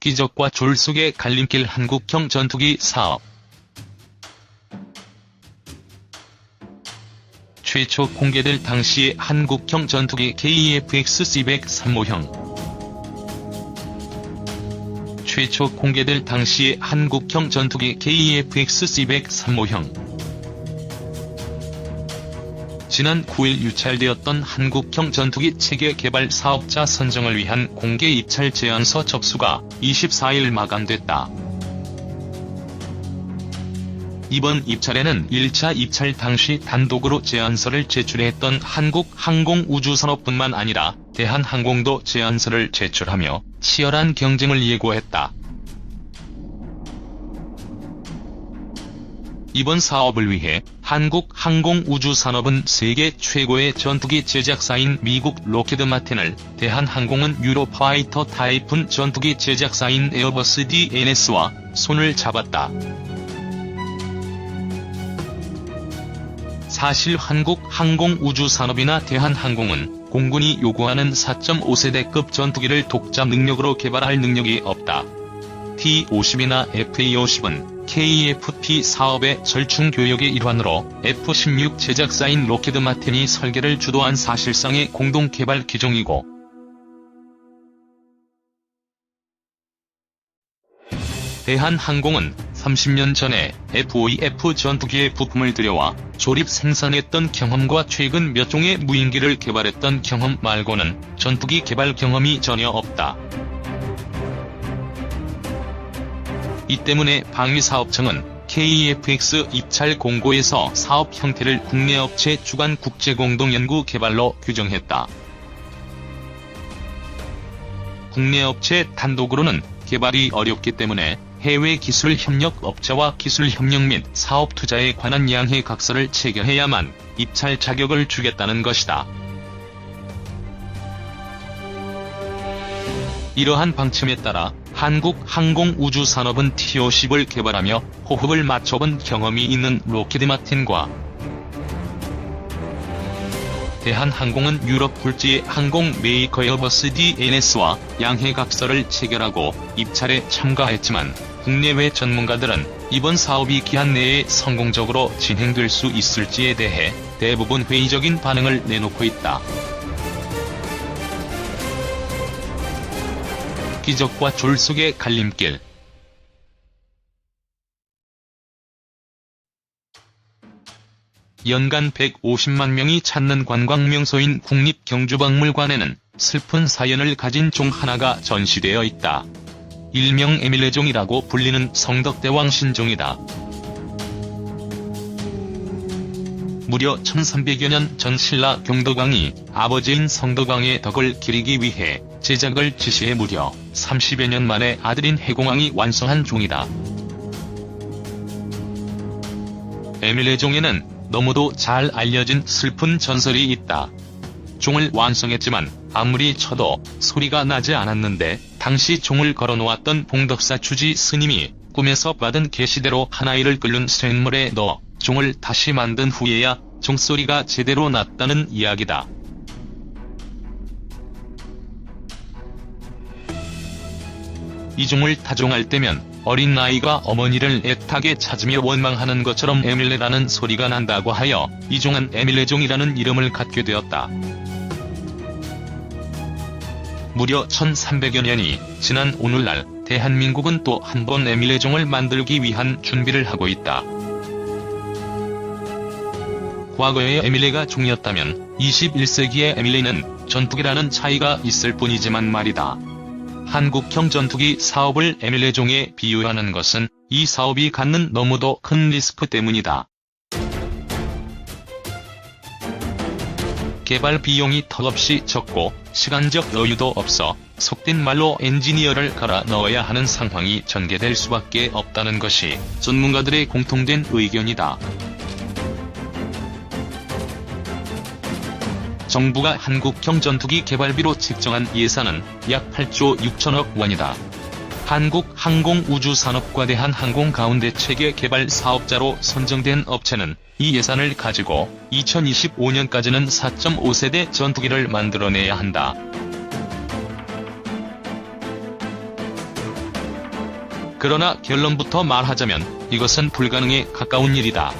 기적과 졸 속의 갈림길 한국형 전투기 사업. 최초 공개될 당시의 한국형 전투기 KF-X-200 3호형. 최초 공개될 당시의 한국형 전투기 KF-X-200 3호형 지난 9일 유찰되었던 한국형 전투기 체계 개발 사업자 선정을 위한 공개 입찰 제안서 접수가 24일 마감됐다. 이번 입찰에는 1차 입찰 당시 단독으로 제안서를 제출했던 한국항공우주산업뿐만 아니라 대한항공도 제안서를 제출하며 치열한 경쟁을 예고했다. 이번 사업을 위해 한국항공우주산업은 세계 최고의 전투기 제작사인 미국 로키드 마틴을, 대한항공은 유로 파이터 타이푼 전투기 제작사인 에어버스 DNS와 손을 잡았다. 사실 한국항공우주산업이나 대한항공은 공군이 요구하는 4.5세대급 전투기를 독자 능력으로 개발할 능력이 없다. T-50이나 F-50은 KFP 사업의 절충 교역의 일환으로 F-16 제작사인 로키드 마틴이 설계를 주도한 사실상의 공동 개발 기종이고 대한항공은 30년 전에 F-5F 전투기의 부품을 들여와 조립 생산했던 경험과 최근 몇 종의 무인기를 개발했던 경험 말고는 전투기 개발 경험이 전혀 없다. 이 때문에 방위사업청은 KFX 입찰 공고에서 사업 형태를 국내 업체 주관 국제공동연구 개발로 규정했다. 국내 업체 단독으로는 개발이 어렵기 때문에 해외 기술 협력 업체와 기술 협력 및 사업 투자에 관한 양해 각서를 체결해야만 입찰 자격을 주겠다는 것이다. 이러한 방침에 따라 한국항공우주산업은 T-50을 개발하며 호흡을 맞춰본 경험이 있는 로키드 마틴과 대한항공은 유럽 굴지의 항공 메이커 에어버스 DNS와 양해 각서를 체결하고 입찰에 참가했지만 국내외 전문가들은 이번 사업이 기한 내에 성공적으로 진행될 수 있을지에 대해 대부분 회의적인 반응을 내놓고 있다. 기적과 졸 속의 갈림길 연간 150만 명이 찾는 관광명소인 국립경주박물관에는 슬픈 사연을 가진 종 하나가 전시되어 있다. 일명 에밀레종이라고 불리는 성덕대왕 신종이다. 무려 1300여 년 전 신라 경덕왕이 아버지인 성덕왕의 덕을 기리기 위해 제작을 지시해 무려 30여 년 만에 아들인 해공왕이 완성한 종이다. 에밀레 종에는 너무도 잘 알려진 슬픈 전설이 있다. 종을 완성했지만 아무리 쳐도 소리가 나지 않았는데 당시 종을 걸어놓았던 봉덕사 주지 스님이 꿈에서 받은 계시대로 하나이를 끓는 쇳물에 넣어 종을 다시 만든 후에야 종소리가 제대로 났다는 이야기다. 이 종을 타종할 때면 어린 아이가 어머니를 애타게 찾으며 원망하는 것처럼 에밀레라는 소리가 난다고 하여 이 종은 에밀레종이라는 이름을 갖게 되었다. 무려 1300여 년이 지난 오늘날 대한민국은 또 한 번 에밀레종을 만들기 위한 준비를 하고 있다. 과거의 에밀레가 종이었다면 21세기의 에밀레는 전투기라는 차이가 있을 뿐이지만 말이다. 한국형 전투기 사업을 에밀레종에 비유하는 것은 이 사업이 갖는 너무도 큰 리스크 때문이다. 개발 비용이 턱없이 적고 시간적 여유도 없어 속된 말로 엔지니어를 갈아 넣어야 하는 상황이 전개될 수밖에 없다는 것이 전문가들의 공통된 의견이다. 정부가 한국형 전투기 개발비로 책정한 예산은 약 8조 6천억 원이다. 한국항공우주산업과 대한항공 가운데 체계 개발 사업자로 선정된 업체는 이 예산을 가지고 2025년까지는 4.5세대 전투기를 만들어내야 한다. 그러나 결론부터 말하자면 이것은 불가능에 가까운 일이다.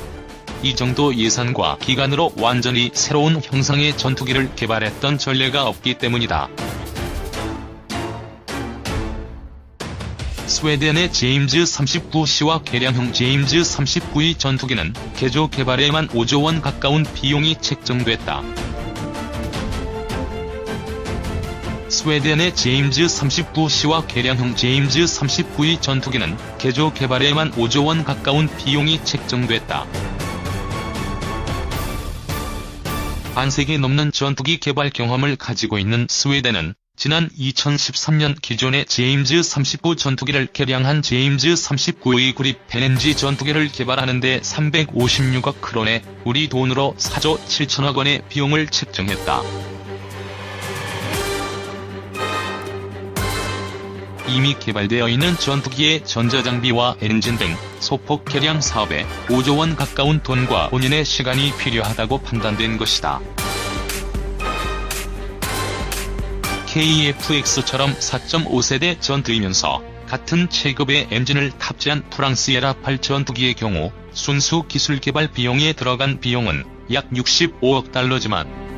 이 정도 예산과 기간으로 완전히 새로운 형상의 전투기를 개발했던 전례가 없기 때문이다. 스웨덴의 제임즈 39C와 개량형 제임즈 39의 전투기는 개조 개발에만 5조 원 가까운 비용이 책정됐다. 스웨덴의 제임즈 39C와 개량형 제임즈 39의 전투기는 개조 개발에만 5조 원 가까운 비용이 책정됐다. 반세기 넘는 전투기 개발 경험을 가지고 있는 스웨덴은 지난 2013년 기존의 제임즈 39 전투기를 개량한 제임즈 39의 구립 베넨지 전투기를 개발하는 데 356억 크론의 우리 돈으로 4조 7천억 원의 비용을 책정했다. 이미 개발되어 있는 전투기의 전자장비와 엔진 등 소폭 개량 사업에 5조 원 가까운 돈과 본인의 시간이 필요하다고 판단된 것이다. KFX처럼 4.5세대 전투이면서 같은 체급의 엔진을 탑재한 프랑스 에라 8 전투기의 경우 순수 기술 개발 비용에 들어간 비용은 약 65억 달러지만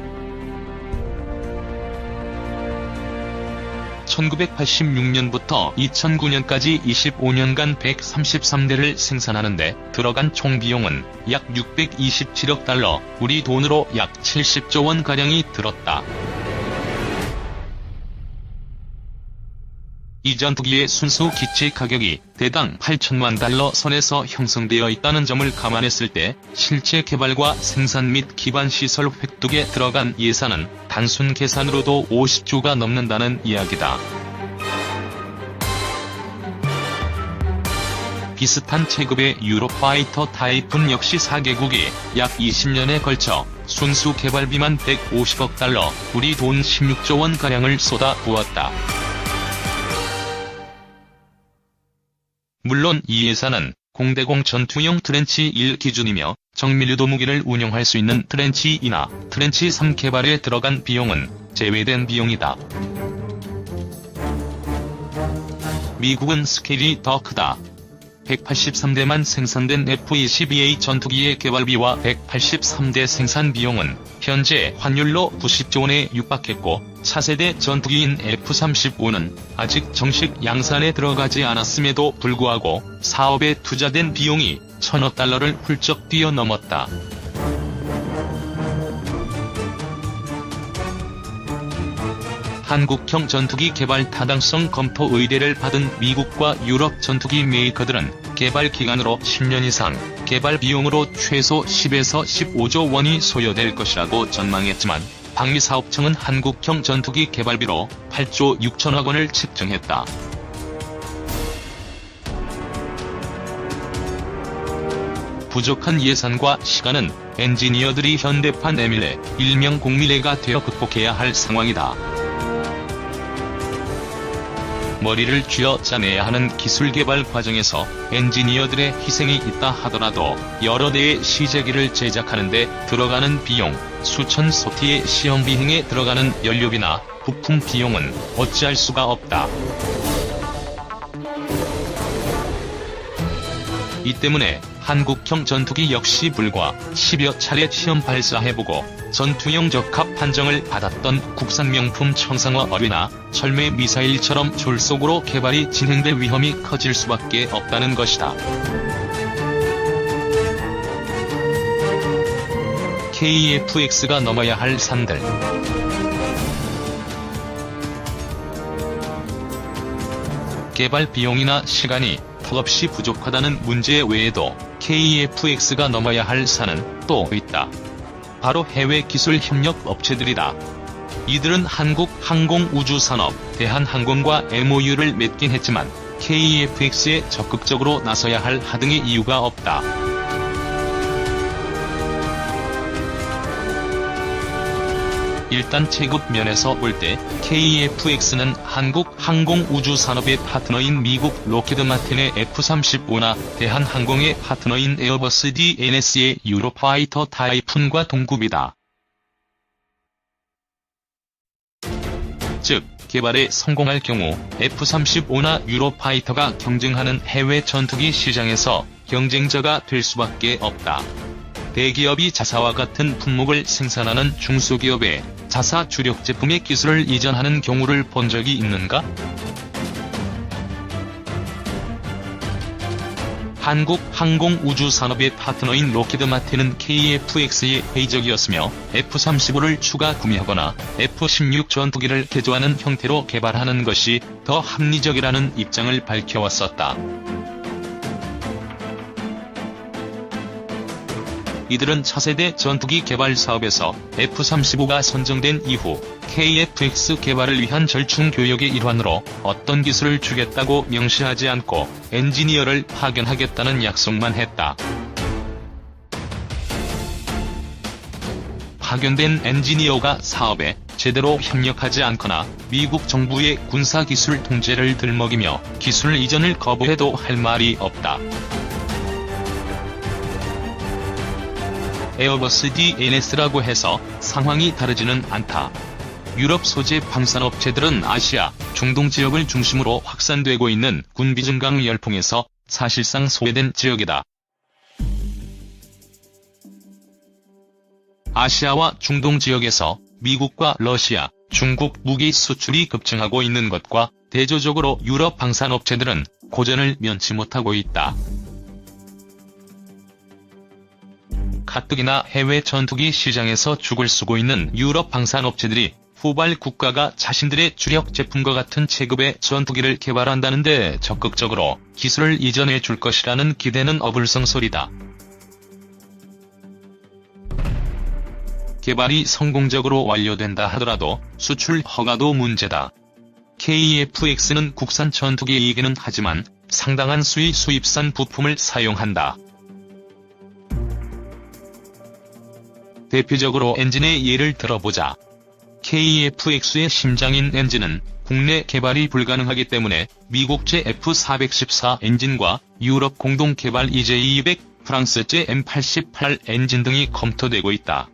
1986년부터 2009년까지 25년간 133대를 생산하는데 들어간 총 비용은 약 627억 달러, 우리 돈으로 약 70조 원가량이 들었다. 이 전투기의 순수 기체 가격이 대당 8천만 달러 선에서 형성되어 있다는 점을 감안했을 때 실제 개발과 생산 및 기반 시설 획득에 들어간 예산은 단순 계산으로도 50조가 넘는다는 이야기다. 비슷한 체급의 유로파이터 타입은 역시 4개국이 약 20년에 걸쳐 순수 개발비만 150억 달러, 우리 돈 16조 원가량을 쏟아 부었다. 물론 이 예산은 공대공 전투용 트렌치 1 기준이며 정밀유 도 무기를 운용할 수 있는 트렌치 2나 트렌치 3 개발에 들어간 비용은 제외된 비용이다. 미국은 스케일이 더 크다. 183대만 생산된 F-22A 전투기의 개발비와 183대 생산 비용은 현재 환율로 90조 원에 육박했고 차세대 전투기인 F-35는 아직 정식 양산에 들어가지 않았음에도 불구하고 사업에 투자된 비용이 천억 달러를 훌쩍 뛰어넘었다. 한국형 전투기 개발 타당성 검토 의뢰를 받은 미국과 유럽 전투기 메이커들은 개발 기간으로 10년 이상, 개발 비용으로 최소 10에서 15조 원이 소요될 것이라고 전망했지만 방위사업청은 한국형 전투기 개발비로 8조 6천억 원을 책정했다. 부족한 예산과 시간은 엔지니어들이 현대판 에밀레, 일명 공밀레가 되어 극복해야 할 상황이다. 머리를 쥐어 짜내야 하는 기술 개발 과정에서 엔지니어들의 희생이 있다 하더라도 여러 대의 시제기를 제작하는데 들어가는 비용, 수천 소티의 시험 비행에 들어가는 연료비나 부품 비용은 어찌할 수가 없다. 이 때문에 한국형 전투기 역시 불과 10여 차례 시험 발사해보고 전투용 적합 판정을 받았던 국산 명품 청상화 어류나 철매 미사일처럼 졸속으로 개발이 진행될 위험이 커질 수밖에 없다는 것이다. KFX가 넘어야 할 산들 개발 비용이나 시간이 턱없이 부족하다는 문제 외에도 KFX가 넘어야 할 산은 또 있다. 바로 해외 기술 협력 업체들이다. 이들은 한국항공우주산업, 대한항공과 MOU를 맺긴 했지만 KFX에 적극적으로 나서야 할 하등의 이유가 없다. 일단 체급 면에서 볼 때 KFX는 한국 항공우주산업의 파트너인 미국 로키드 마틴의 F-35나 대한항공의 파트너인 에어버스 DNS의 유로파이터 타이푼과 동급이다. 즉, 개발에 성공할 경우 F-35나 유로파이터가 경쟁하는 해외 전투기 시장에서 경쟁자가 될 수밖에 없다. 대기업이 자사와 같은 품목을 생산하는 중소기업에 자사 주력 제품의 기술을 이전하는 경우를 본 적이 있는가? 한국 항공우주산업의 파트너인 로키드 마틴은 KF-X에 회의적이었으며 F-35를 추가 구매하거나 F-16 전투기를 개조하는 형태로 개발하는 것이 더 합리적이라는 입장을 밝혀왔었다. 이들은 차세대 전투기 개발 사업에서 F-35가 선정된 이후 KF-X 개발을 위한 절충 교역의 일환으로 어떤 기술을 주겠다고 명시하지 않고 엔지니어를 파견하겠다는 약속만 했다. 파견된 엔지니어가 사업에 제대로 협력하지 않거나 미국 정부의 군사기술 통제를 들먹이며 기술 이전을 거부해도 할 말이 없다. 에어버스 DNS라고 해서 상황이 다르지는 않다. 유럽 소재 방산업체들은 아시아, 중동 지역을 중심으로 확산되고 있는 군비 증강 열풍에서 사실상 소외된 지역이다. 아시아와 중동 지역에서 미국과 러시아, 중국 무기 수출이 급증하고 있는 것과 대조적으로 유럽 방산업체들은 고전을 면치 못하고 있다. 가뜩이나 해외 전투기 시장에서 죽을 쓰고 있는 유럽 방산업체들이 후발 국가가 자신들의 주력 제품과 같은 체급의 전투기를 개발한다는데 적극적으로 기술을 이전해 줄 것이라는 기대는 어불성설이다. 개발이 성공적으로 완료된다 하더라도 수출 허가도 문제다. KF-X는 국산 전투기 이기는 하지만 상당한 수의 수입산 부품을 사용한다. 대표적으로 엔진의 예를 들어보자. KF-X의 심장인 엔진은 국내 개발이 불가능하기 때문에 미국제 F414 엔진과 유럽 공동 개발 EJ200, 프랑스제 M88 엔진 등이 검토되고 있다.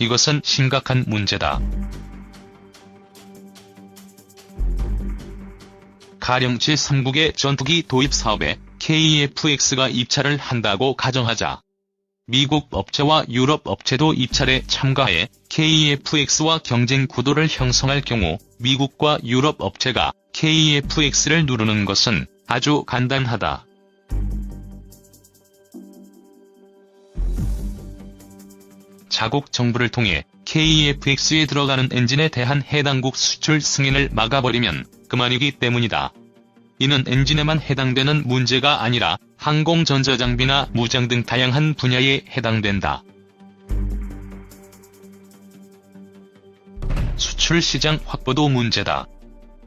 이것은 심각한 문제다. 가령 제3국의 전투기 도입 사업에 KF-X가 입찰을 한다고 가정하자. 미국 업체와 유럽 업체도 입찰에 참가해 KF-X와 경쟁 구도를 형성할 경우 미국과 유럽 업체가 KF-X를 누르는 것은 아주 간단하다. 자국 정부를 통해 KF-X에 들어가는 엔진에 대한 해당국 수출 승인을 막아버리면 그만이기 때문이다. 이는 엔진에만 해당되는 문제가 아니라 항공 전자장비나 무장 등 다양한 분야에 해당된다. 수출 시장 확보도 문제다.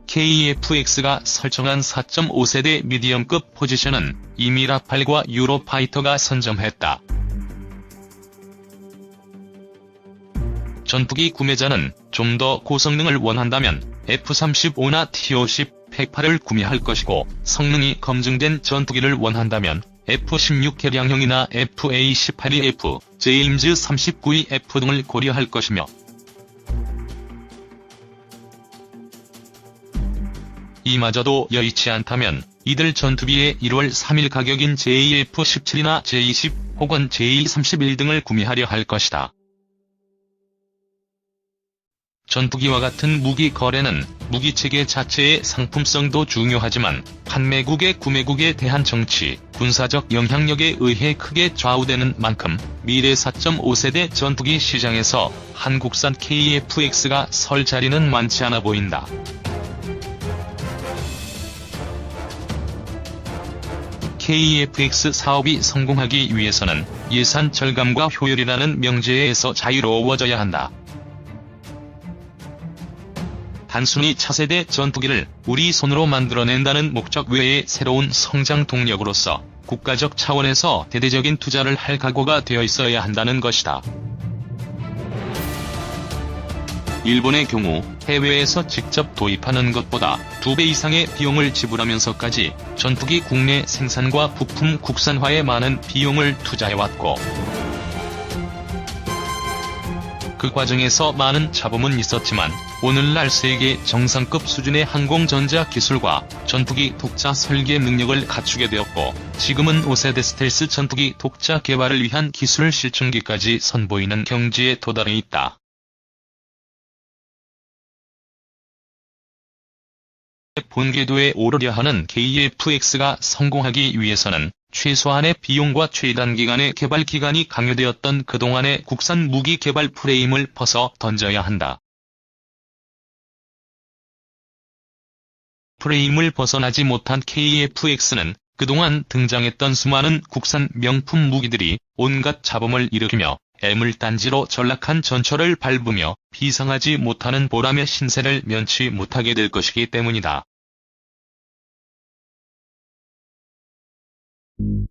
KF-X가 설정한 4.5세대 미디엄급 포지션은 이미 라팔과 유로파이터가 선점했다. 전투기 구매자는 좀 더 고성능을 원한다면 F-35나 TO-10, 108을 구매할 것이고 성능이 검증된 전투기를 원한다면 F-16 개량형이나 FA-18EF, 제임즈 39EF 등을 고려할 것이며 이마저도 여의치 않다면 이들 전투기의 1월 3일 가격인 JF-17이나 J-20 혹은 J-31 등을 구매하려 할 것이다. 전투기와 같은 무기 거래는 무기 체계 자체의 상품성도 중요하지만 판매국의 구매국에 대한 정치, 군사적 영향력에 의해 크게 좌우되는 만큼 미래 4.5세대 전투기 시장에서 한국산 KF-X가 설 자리는 많지 않아 보인다. KF-X 사업이 성공하기 위해서는 예산 절감과 효율이라는 명제에서 자유로워져야 한다. 단순히 차세대 전투기를 우리 손으로 만들어낸다는 목적 외에 새로운 성장 동력으로서 국가적 차원에서 대대적인 투자를 할 각오가 되어 있어야 한다는 것이다. 일본의 경우 해외에서 직접 도입하는 것보다 두배 이상의 비용을 지불하면서까지 전투기 국내 생산과 부품 국산화에 많은 비용을 투자해왔고 그 과정에서 많은 잡음은 있었지만 오늘날 세계 정상급 수준의 항공전자 기술과 전투기 독자 설계 능력을 갖추게 되었고 지금은 5세대 스텔스 전투기 독자 개발을 위한 기술 실증기까지 선보이는 경지에 도달해 있다. 본궤도에 오르려 하는 KF-X가 성공하기 위해서는 최소한의 비용과 최단 기간의 개발 기간이 강요되었던 그동안의 국산 무기 개발 프레임을 벗어 던져야 한다. 프레임을 벗어나지 못한 KF-X는 그동안 등장했던 수많은 국산 명품 무기들이 온갖 잡음을 일으키며 애물단지로 전락한 전철을 밟으며 비상하지 못하는 보람의 신세를 면치 못하게 될 것이기 때문이다. Oh.